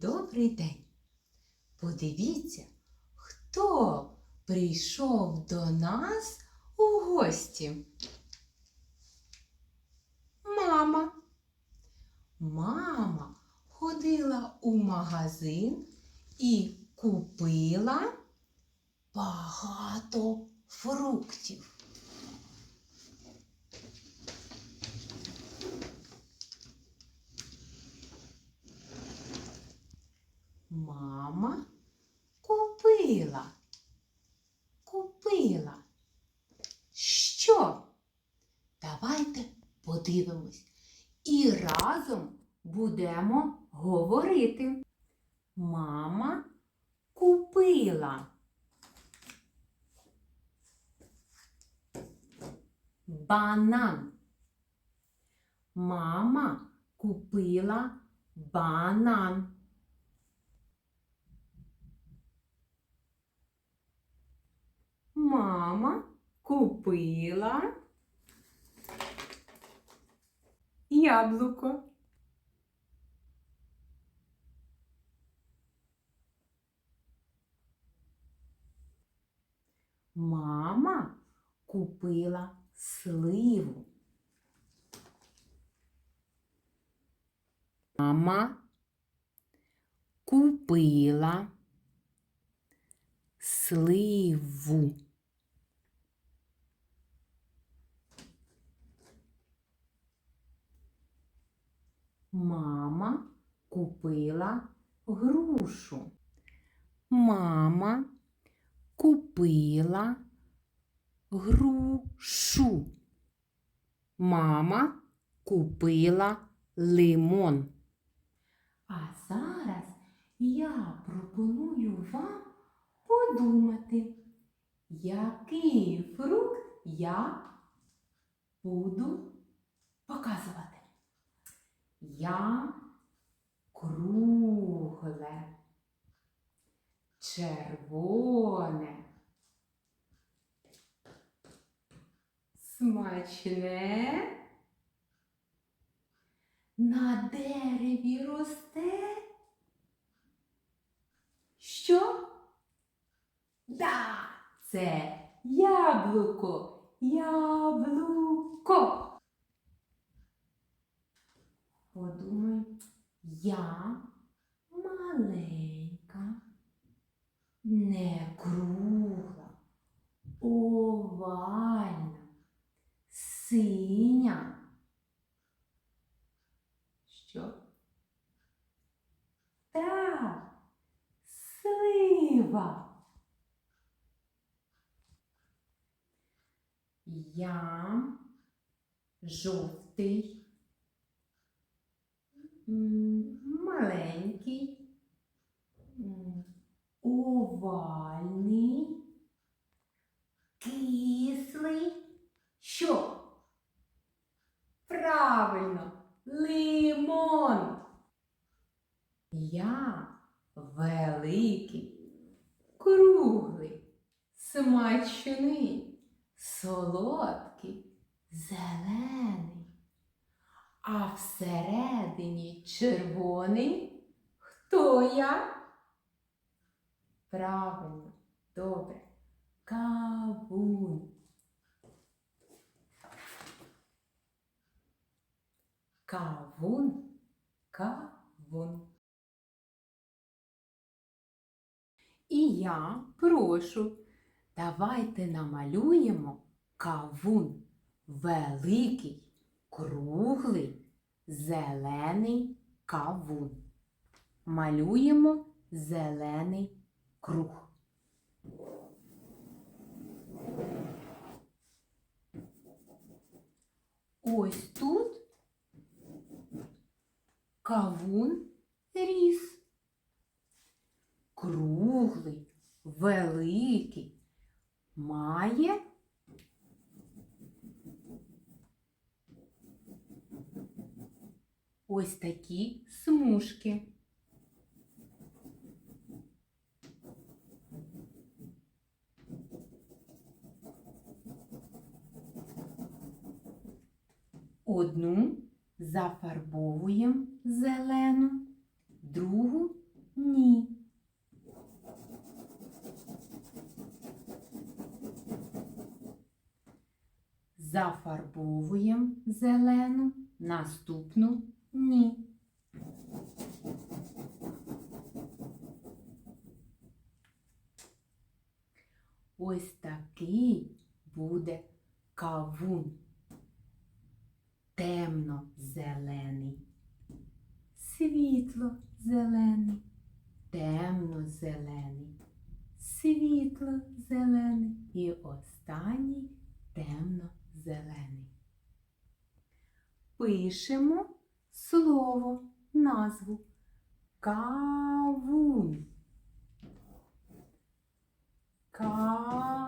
Добрий день! Подивіться, хто прийшов до нас у гості. Мама. Мама ходила у магазин і купила багато фруктів. Мама купила. Купила. Що? Давайте подивимось і разом будемо говорити. Мама купила. Банан. Мама купила банан. Мама купила яблуко. Мама купила сливу. Мама купила сливу. Мама купила грушу. Мама купила грушу. Мама купила лимон. А зараз я пропоную вам подумати, який фрукт я буду показувати. Я кругле, червоне, смачне. На дереві росте. Що? Да, це яблуко, яблуко. Я маленька, не кругла, овальна, синя. Що? Так, слива. Я жовтий, овальний, кислий. Що? Правильно, лимон. Я великий, круглий, смачний, солодкий, зелений, а всередині червоний. Хто я? Правильно, добре. Кавун. Кавун, кавун. І я прошу, давайте намалюємо кавун. Великий, круглий, зелений кавун. Малюємо зелений круг. Ось тут кавун ріс. Круглий, великий, має ось такі смужки. Одну зафарбовуємо зелену, другу ні. Зафарбовуємо зелену, наступну ні. Ось такий буде кавун. Темно-зелений, світло-зелений, темно-зелений, світло-зелений і останній темно-зелений. Пишемо слово, назву кавун. Ка.